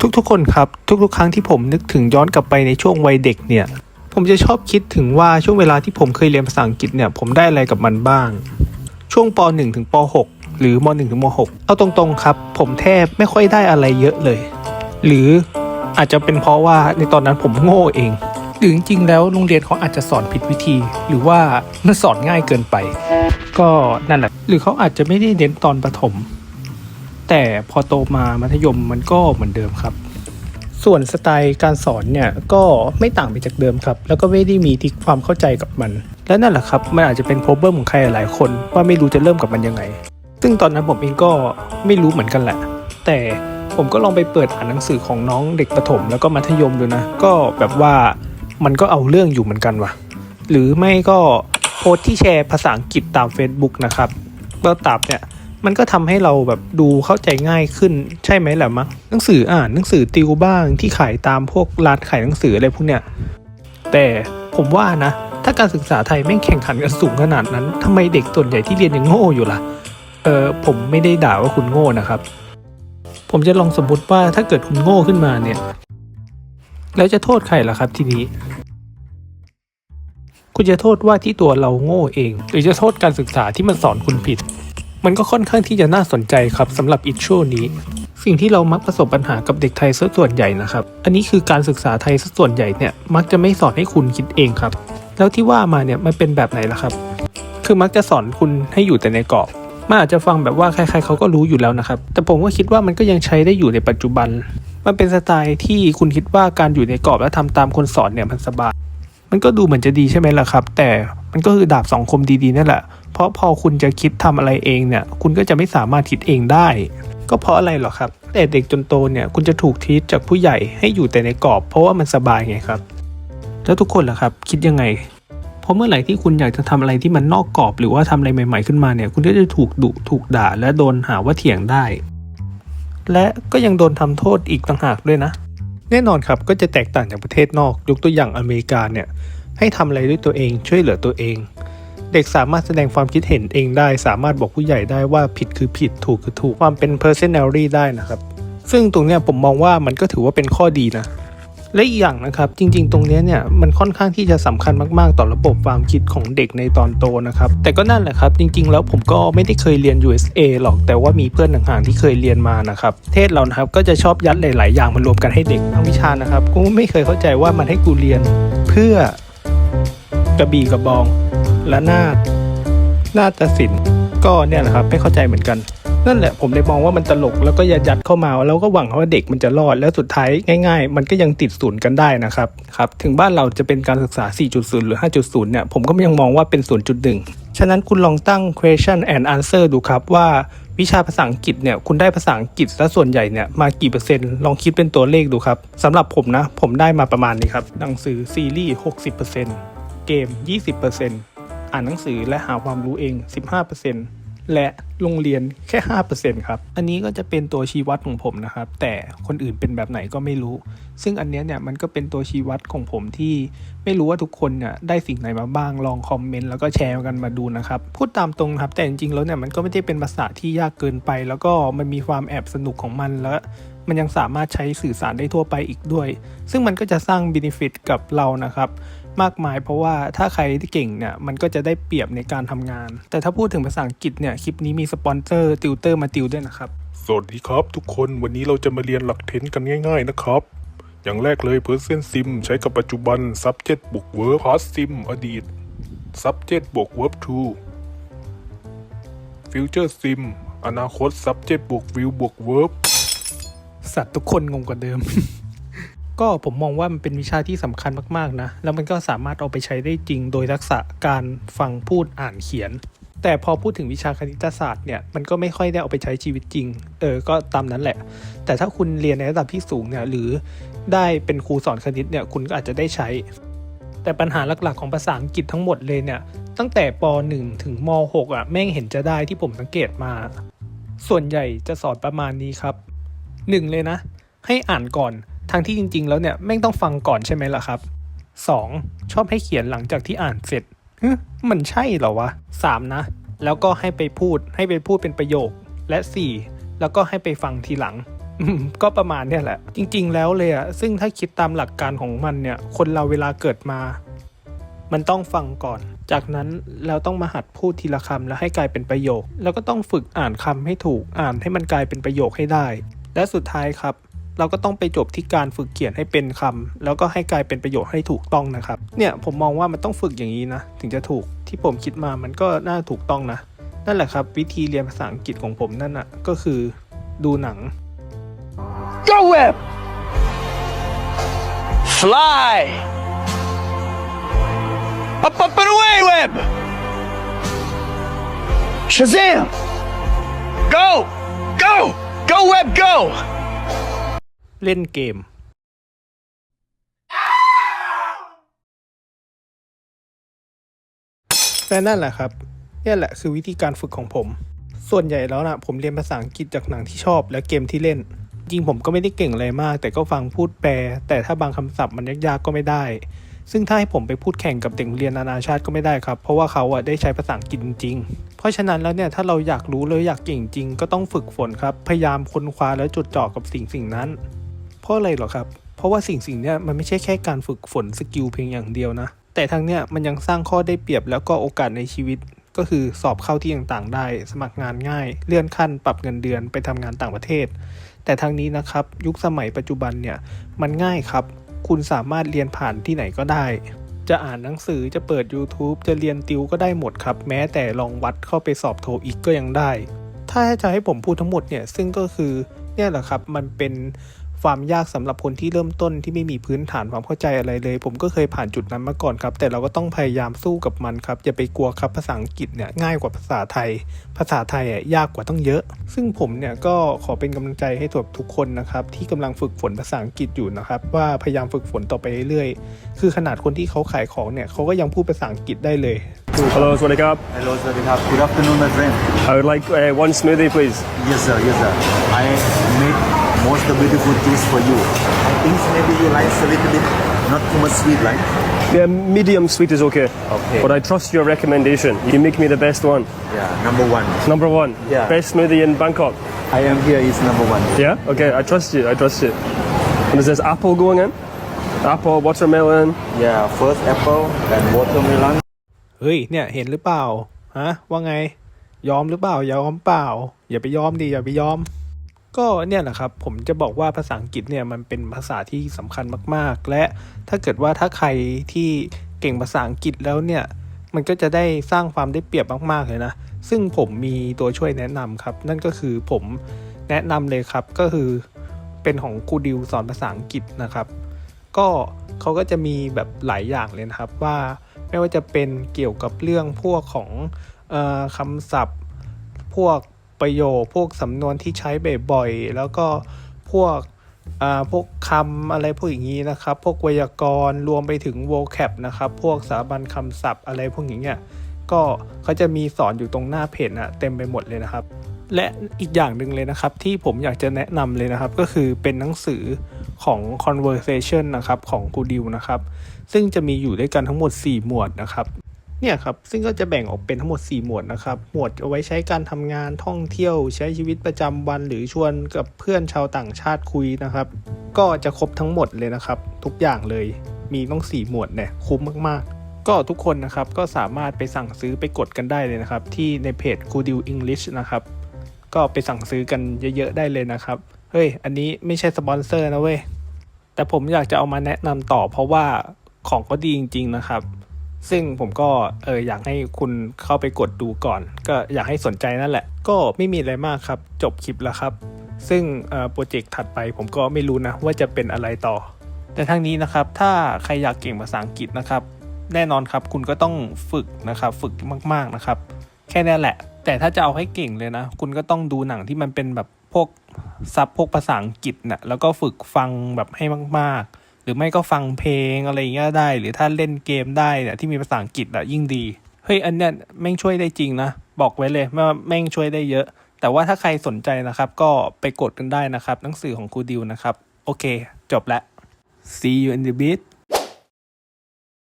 ทุกๆ คนครับ ทุกๆ ครั้งที่ผมนึกถึงย้อนกลับไปในช่วงวัยเด็กเนี่ย ผมจะชอบคิดถึงว่าช่วงเวลาที่ผมเคยเรียนภาษาอังกฤษเนี่ยผมได้อะไรกับมันบ้าง ช่วงป .1 ถึงป .6 หรือม .1 ถึงม .6 เอาตรงๆครับ ผมแทบไม่ค่อยได้อะไรเยอะเลย หรืออาจจะเป็นเพราะว่าในตอนนั้นผมโง่เองหรือจริงๆแล้วโรงเรียนเขาอาจจะสอนผิดวิธี หรือว่ามันสอนง่ายเกินไป ก็นั่นแหละ หรือเขาอาจจะไม่ได้เน้นตอนประถม แต่พอโตมามัธยมมันก็เหมือนเดิมครับ ส่วนสไตล์การสอนเนี่ยก็ไม่ต่างไปจากเดิมครับ แล้วก็ไม่ได้มีที่ความเข้าใจกับมัน และนั่นแหละครับ มันอาจจะเป็นโ r o b l e m ของใครหลายคน ว่าไม่รู้จะเริ่มกับมันยังไง ซึ่งตอนนั้นผมเองก็ไม่รู้เหมือนกันแหละ แต่ผมก็ลองไปเปิดอ่านหนังสือของน้องเด็กประถมแล้วก็มัธยมดูนะ ก็แบบว่ามันก็เอาเรื่องอยู่เหมือนกันว่ะ หรือไม่ก็โพสที่แชร์ภาษาอังกฤษตาม Facebook นะครับก็ตับเนี่ย มันก็ทำให้เราแบบดูเข้าใจง่ายขึ้นใช่ไหมแหละมั้งหนังสืออ่านหนังสือติวบ้างที่ขายตามพวกร้านขายหนังสืออะไรพวกเนี้ยแต่ผมว่านะ ถ้าการศึกษาไทยแม่งแข่งขันกันสูงขนาดนั้นทำไมเด็กส่วนใหญ่ที่เรียนยังโง่อยู่ล่ะเออผมไม่ได้ด่าว่าคุณโง่นะครับ ผมจะลองสมมติว่าถ้าเกิดคุณโง่ขึ้นมาเนี่ย แล้วจะโทษใครล่ะครับทีนี้คุณจะโทษว่าที่ตัวเราโง่เอง หรือจะโทษการศึกษาที่มันสอนคุณผิด มันก็ค่อนข้างที่จะน่าสนใจครับสำหรับอิชโชนี้ สิ่งที่เรามักประสบปัญหากับเด็กไทยซะส่วนใหญ่นะครับ อันนี้คือการศึกษาไทยซะส่วนใหญ่เนี่ยมักจะไม่สอนให้คุณคิดเองครับ แล้วที่ว่ามาเนี่ยมันเป็นแบบไหนล่ะครับ คือมักจะสอนคุณให้อยู่แต่ในกรอบมันอาจจะฟังแบบว่าใครๆเขาก็รู้อยู่แล้วนะครับ แต่ผมก็คิดว่ามันก็ยังใช้ได้อยู่ในปัจจุบัน มันเป็นสไตล์ที่คุณคิดว่าการอยู่ในกรอบและทำตามคนสอนเนี่ยมันสบาย มันก็ดูเหมือนจะดีใช่ไหมล่ะครับ แต่ มันก็คือดาบสองคมดีๆนั่นแหละ เพราะพอคุณจะคิดทำอะไรเองเนี่ย คุณก็จะไม่สามารถคิดเองได้ ก็เพราะอะไรหรอครับ แต่เด็กจนโตเนี่ย คุณจะถูกทีจากผู้ใหญ่ให้อยู่แต่ในกรอบ เพราะว่ามันสบายไงครับ แล้วทุกคนล่ะครับ คิดยังไง เพราะเมื่อไหร่ที่คุณอยากจะทำอะไรที่มันนอกกรอบ หรือว่าทำอะไรใหม่ ๆขึ้นมาเนี่ย คุณก็จะถูกดุถูกด่า และโดนหาว่าเถียงได้ และก็ยังโดนทำโทษอีกต่างหากด้วยนะ แน่นอนครับก็จะแตกต่างจากประเทศนอก ยกตัวอย่างอเมริกาเนี่ย ให้ทำอะไรด้วยตัวเองช่วยเหลือตัวเอง เด็กสามารถแสดงความคิดเห็นเองได้ สามารถบอกผู้ใหญ่ได้ว่าผิดคือผิดถูกคือถูกความเป็น personality ได้นะครับ ซึ่งตรงเนี้ยผมมองว่ามันก็ถือว่าเป็นข้อดีนะและอีกอย่างนะครับจริงๆ ตรงนี้เนี่ยมันค่อนข้างที่จะสำคัญมากๆ ต่อระบบความคิดของเด็กในตอนโตนะครับแต่ก็นั่นแหละครับจริงๆ แล้วผมก็ไม่ได้เคยเรียน USA หรอกแต่ว่ามีเพื่อนห่างๆที่เคยเรียนมานะครับเทศเรานะครับก็จะชอบยัดหลายๆอย่างมารวมกันให้เด็กทั้งวิชานะครับกูไม่เคยเข้าใจว่ามันให้กูเรียนเพื่อ กระบี่กระบอง และนาฏนาฏศิลป์ก็เนี่ยแหละครับไม่เข้าใจเหมือนกัน นั่นแหละผมเลยมองว่ามันตลกแล้วก็ยัดยัดเข้ามา แล้วก็หวังว่าเด็กมันจะรอดแล้วสุดท้ายง่าย ๆ มันก็ยังติดศูนย์กันได้นะครับครับถึงบ้านเราจะเป็นการศึกษา 4.0 หรือ 5.0 เนี่ยผมก็ยังมองว่าเป็น 0.1 ฉะนั้นคุณลองตั้ง question and answer ดูครับว่าวิชาภาษาอังกฤษเนี่ยคุณได้ภาษาอังกฤษซะส่วนใหญ่เนี่ยมากี่เปอร์เซ็นต์ลองคิดเป็นตัวเลขดูครับสำหรับผมนะ ผมได้มาประมาณนี้ครับหนังสือซีรีส์60%เเกม 20%อ่านหนังสือและหาความรู้เอง 15%และโรงเรียนแค่ 5%ครับ อันนี้ก็จะเป็นตัวชี้วัดของผมนะครับ แต่คนอื่นเป็นแบบไหนก็ไม่รู้ ซึ่งอันนี้เนี่ยมันก็เป็นตัวชี้วัดของผมที่ไม่รู้ว่าทุกคนเนี่ยได้สิ่งไหนมาบ้าง ลองคอมเมนต์แล้วก็แชร์กันมาดูนะครับ พูดตามตรงครับ แต่จริงๆแล้วเนี่ยมันก็ไม่ได้เป็นภาษาที่ยากเกินไป แล้วก็มันมีความแอบสนุกของมันแล้วมันยังสามารถใช้สื่อสารได้ทั่วไปอีกด้วย ซึ่งมันก็จะสร้าง benefit กับเรานะครับ มากมาย เพราะว่าถ้าใครที่เก่งเนี่ยมันก็จะได้เปรียบในการทำงาน แต่ถ้าพูดถึงภาษาอังกฤษเนี่ยคลิปนี้มีสปอนเซอร์ติวเตอร์มาติวด้วยนะครับสวัสดีครับ ทุกคนวันนี้เราจะมาเรียนหลักเทนกันง่าย ๆ นะครับ อย่างแรกเลย Present Sim ใช้กับปัจจุบัน Subject บวก Verb Past Sim อดีต Subject บวก Verb to Future Sim อนาคต Subject บวก Will บวก Verb สัตว์ทุกคนงงกว่าเดิม ก็ผมมองว่ามันเป็นวิชาที่สำคัญมากๆนะ แล้วมันก็สามารถเอาไปใช้ได้จริงโดยทักษะการฟังพูดอ่านเขียน แต่พอพูดถึงวิชาคณิตศาสตร์เนี่ยมันก็ไม่ค่อยได้เอาไปใช้ชีวิตจริง เออ ก็ตามนั้นแหละ แต่ถ้าคุณเรียนในระดับที่สูงเนี่ยหรือได้เป็นครูสอนคณิตเนี่ยคุณก็อาจจะได้ใช้ แต่ปัญหาหลักๆของภาษาอังกฤษทั้งหมดเลยเนี่ยตั้งแต่ป .1 ถึงม .6 อะแม่งเห็นจะได้ที่ผมสังเกตมา ส่วนใหญ่จะสอนประมาณนี้ครับหนึ่งเลยนะ ให้อ่านก่อน ทางที่จริง ๆ แล้วเนี่ยแม่งต้องฟังก่อนใช่ไหมล่ะครับสองชอบให้เขียนหลังจากที่อ่านเสร็จฮึมันใช่เหรอวะสามนะ แล้วก็ให้ไปพูดให้ไปพูดเป็นประโยค และสี่แล้วก็ให้ไปฟังทีหลังก็ประมาณเนี่ยแหละ จริง ๆ แล้วเลยอะซึ่งถ้าคิดตามหลักการของมันเนี่ย คนเราเวลาเกิดมา มันต้องฟังก่อน จากนั้นเราต้องมาหัดพูดทีละคำแล้วให้กลายเป็นประโยค แล้วก็ต้องฝึกอ่านคำให้ถูกอ่านให้มันกลายเป็นประโยคให้ได้ และสุดท้ายครับ เราก็ต้องไปจบที่การฝึกเขียนให้เป็นคำแล้วก็ให้กลายเป็นประโยคให้ถูกต้องนะครับ เนี่ยผมมองว่ามันต้องฝึกอย่างนี้นะ ถึงจะถูกที่ผมคิดมามันก็น่าถูกต้องนะ นั่นแหละครับ วิธีเรียนภาษาอังกฤษของผมนั่นน่ะก็คือดูหนัง Go web! Fly! Up, up, and away, web! Shazam! Go! Go! Go, web, go! เล่นเกมและนั่นแหละครับนี่แหละคือวิธีการฝึกของผม ส่วนใหญ่แล้วนะผมเรียนภาษาอังกฤษจากหนังที่ชอบและเกมที่เล่น จริงผมก็ไม่ได้เก่งอะไรมาก แต่ก็ฟังพูดแปล แต่ถ้าบางคำศัพท์มันยากๆก็ไม่ได้ ซึ่งถ้าให้ผมไปพูดแข่งกับเด็กเรียนนานาชาติก็ไม่ได้ครับ เพราะว่าเขาอะได้ใช้ภาษาอังกฤษจริงๆ เพราะฉะนั้นแล้วเนี่ยถ้าเราอยากรู้เลยอยากเก่งจริง ก็ต้องฝึกฝนครับ พยายามค้นคว้าและจดจ่อกับสิ่งสิ่งนั้น ราะอะไรหรอครับ เพราะว่าสิ่งสิ่งเนี้ยมันไม่ใช่แค่การฝึกฝนสกิลเพียงอย่างเดียวนะ แต่ทั้งเนี้ยมันยังสร้างข้อได้เปรียบแล้วก็โอกาสในชีวิต ก็คือสอบเข้าที่ต่างๆได้ สมัครงานง่าย เลื่อนขั้น ปรับเงินเดือนไปทำงานต่างประเทศ แต่ทางนี้นะครับยุคสมัยปัจจุบันเนี่ยมันง่ายครับ คุณสามารถเรียนผ่านที่ไหนก็ได้จะอ่านหนังสือจะเปิด YouTube จะเรียนติวก็ได้หมดครับ แม้แต่ลองวัดเข้าไปสอบโทอีกก็ยังได้ ถ้าจะให้ผมพูดทั้งหมดเนี่ย ซึ่งก็คือเนี่ยแหละครับ มันเป็น ความยากสำหรับคนที่เริ่มต้นที่ไม่มีพื้นฐานความเข้าใจอะไรเลย ผมก็เคยผ่านจุดนั้นมาก่อนครับ แต่เราก็ต้องพยายามสู้กับมันครับอย่าไปกลัวครับภาษาอังกฤษเนี่ยง่ายกว่าภาษาไทย ภาษาไทยอะยากกว่าต้องเยอะ ซึ่งผมเนี่ยก็ขอเป็นกำลังใจให้กับทุกคนนะครับที่กำลังฝึกฝนภาษาอังกฤษอยู่นะครับ ว่าพยายามฝึกฝนต่อไปเรื่อยๆคือขนาดคนที่เขาขายของเนี่ยเขาก็ยังพูดภาษาอังกฤษได้เลย Hello, Swadikap. Hello, Sadikap. Good afternoon, my friend. I would like uh, one smoothie, please. Yes, sir. Yes, sir. I make most the beautiful juice for you. I think maybe you like a little bit, not too much sweet, right? Yeah, medium sweet is okay. Okay. But I trust your recommendation. You make me the best one. Yeah, number one. Number one. Yeah. Best smoothie in Bangkok. I am here is number one. Yeah? Okay, I trust you. I trust you. And is this apple going in? Apple, watermelon. Yeah, first apple and watermelon. เฮ้ยเนี่ยเห็นหรือเปล่าฮะว่าไง ยอมหรือเปล่ายอมเปล่า อย่าไปยอมดิอย่าไปยอม ก็เนี่ยแหละครับ ผมจะบอกว่าภาษาอังกฤษเนี่ยมันเป็นภาษาที่สำคัญมาก ๆ และถ้าเกิดว่าถ้าใครที่เก่งภาษาอังกฤษแล้วเนี่ยมันก็จะได้สร้างความได้เปรียบมาก ๆ เลยนะ ซึ่งผมมีตัวช่วยแนะนำครับ นั่นก็คือผมแนะนำเลยครับก็คือเป็นของครูดิวสอนภาษาอังกฤษนะครับ ก็เขาก็จะมีแบบหลายอย่างเลยนะครับว่าไม่ว่าจะเป็นเกี่ยวกับเรื่องพวกของออคำศัพท์ พวก ประโยค พวกสำนวนที่ใช้บ่อยๆ แล้วก็พวกอ่าพวกคำอะไรพวกอย่างนี้นะครับ พวกไวยากรณ์รวมไปถึง vocab นะครับ พวกสาบันคำศัพท์อะไรพวกอย่างเงี้ย ก็เขาจะมีสอนอยู่ตรงหน้าเพจนะเต็มไปหมดเลยนะครับ และอีกอย่างหนึ่งเลยนะครับ ที่ผมอยากจะแนะนำเลยนะครับ ก็คือเป็นหนังสือของ conversation นะครับ ของกูดิวนะครับ ซึ่งจะมีอยู่ด้วยกันทั้งหมด 4 หมวดนะครับ เนี่ยครับ ซึ่งก็จะแบ่งออกเป็นทั้งหมด 4 หมวดนะครับ หมวดเอาไว้ใช้การทำงานท่องเที่ยว ใช้ชีวิตประจำวัน หรือชวนกับเพื่อนชาวต่างชาติคุยนะครับ ก็จะครบทั้งหมดเลยนะครับ ทุกอย่างเลยมีต้อง 4 หมวดเนี่ยคุ้มมากๆ ก็ทุกคนนะครับก็สามารถไปสั่งซื้อไปกดกันได้เลยนะครับ ที่ในเพจ g o o d i l English นะครับ ก็ไปสั่งซื้อกันเยอะๆได้เลยนะครับ เฮ้ย อันนี้ไม่ใช่สปอนเซอร์นะเว้ยแต่ผมอยากจะเอามาแนะนำต่อเพราะว่าของก็ดีจริง ๆ นะครับ ซึ่งผมก็เอออยากให้คุณเข้าไปกดดูก่อน ก็อยากให้สนใจนั่นแหละ ก็ไม่มีอะไรมากครับ จบคลิปแล้วครับ ซึ่งโปรเจกต์ถัดไปผมก็ไม่รู้นะว่าจะเป็นอะไรต่อ แต่ทั้งนี้นะครับ ถ้าใครอยากเก่งภาษาอังกฤษนะครับ แน่นอนครับคุณก็ต้องฝึกนะครับ ฝึกมากๆนะครับ แค่นั้นแหละ แต่ถ้าจะเอาให้เก่งเลยนะ คุณก็ต้องดูหนังที่มันเป็นแบบพวกซับพวกภาษาอังกฤษนะ่ะแล้วก็ฝึกฟังแบบให้มากๆ รือไม่ก็ฟังเพลงอะไรเงี้ยได้ หรือถ้าเล่นเกมได้เนี่ยที่มีภาษาอังกฤษอะยิ่งดีเฮ้ยอันเนี้ยแม่งช่วยได้จริงนะบอกไว้เลยว่าแม่งช่วยได้เยอะ แต่ว่าถ้าใครสนใจนะครับก็ไปกดกันได้นะครับหนังสือของครูดิวนะครับโอเค จบแล้ว see you in the bit